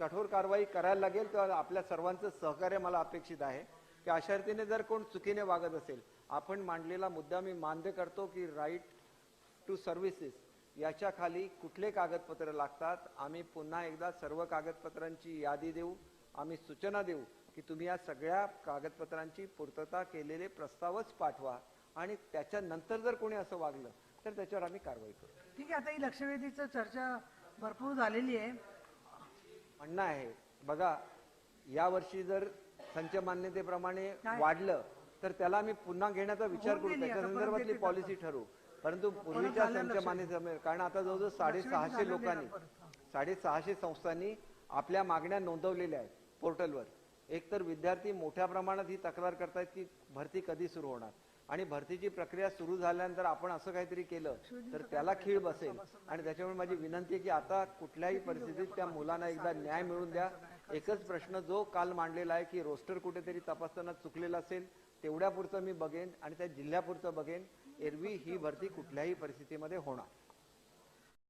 कठोर कारवाई करायला लागेल तर आपल्या सर्वांचं सहकार्य मला अपेक्षित आहे. की अशा रीतीने जर कोण चुकीने वागत असेल आपण मांडलेला मुद्दा मी मान्य करतो की राईट टू सर्व्हिसेस याच्या खाली कुठले कागदपत्र लागतात आम्ही पुन्हा एकदा सर्व कागदपत्रांची यादी देऊ आम्ही सूचना देऊ की तुम्ही या सगळ्या कागदपत्रांची पूर्तता केलेले प्रस्तावच पाठवा. आणि त्याच्यानंतर जर कोणी असं वागलं तर त्याच्यावर आम्ही कारवाई करू. ठीक आहे आता ही लक्षवेधीचं चर्चा भरपूर झालेली आहे. म्हणणं आहे बघा यावर्षी जर संच मान्यतेप्रमाणे? वाढलं तर त्याला आम्ही पुन्हा घेण्याचा विचार करू त्याच्या संदर्भातली पॉलिसी ठरवू परंतु पूर्वीच्या संच. मान्यते कारण आता जवळजवळ साडेसहाशे लोकांनी. साडेसहाशे संस्थांनी आपल्या मागण्या नोंदवलेल्या आहेत पोर्टलवर एकतर विद्यार्थी मोठ्या प्रमाणात ही तक्रार करतायत की भरती कधी सुरू होणार आणि भरतीची प्रक्रिया सुरू झाल्यानंतर आपण असं काहीतरी केलं तर त्याला खीळ बसेल. आणि त्याच्यामुळे माझी विनंती आहे की आता कुठल्याही परिस्थितीत त्या मुलांना एकदा न्याय मिळून द्या. एकच प्रश्न जो काल मांडलेला आहे की रोस्टर कुठेतरी तपासताना चुकलेला असेल तेवढ्यापुरतं मी बघेन आणि त्या जिल्ह्यापुरतं बघेन. एरवी ही भरती कुठल्याही परिस्थितीमध्ये होणार.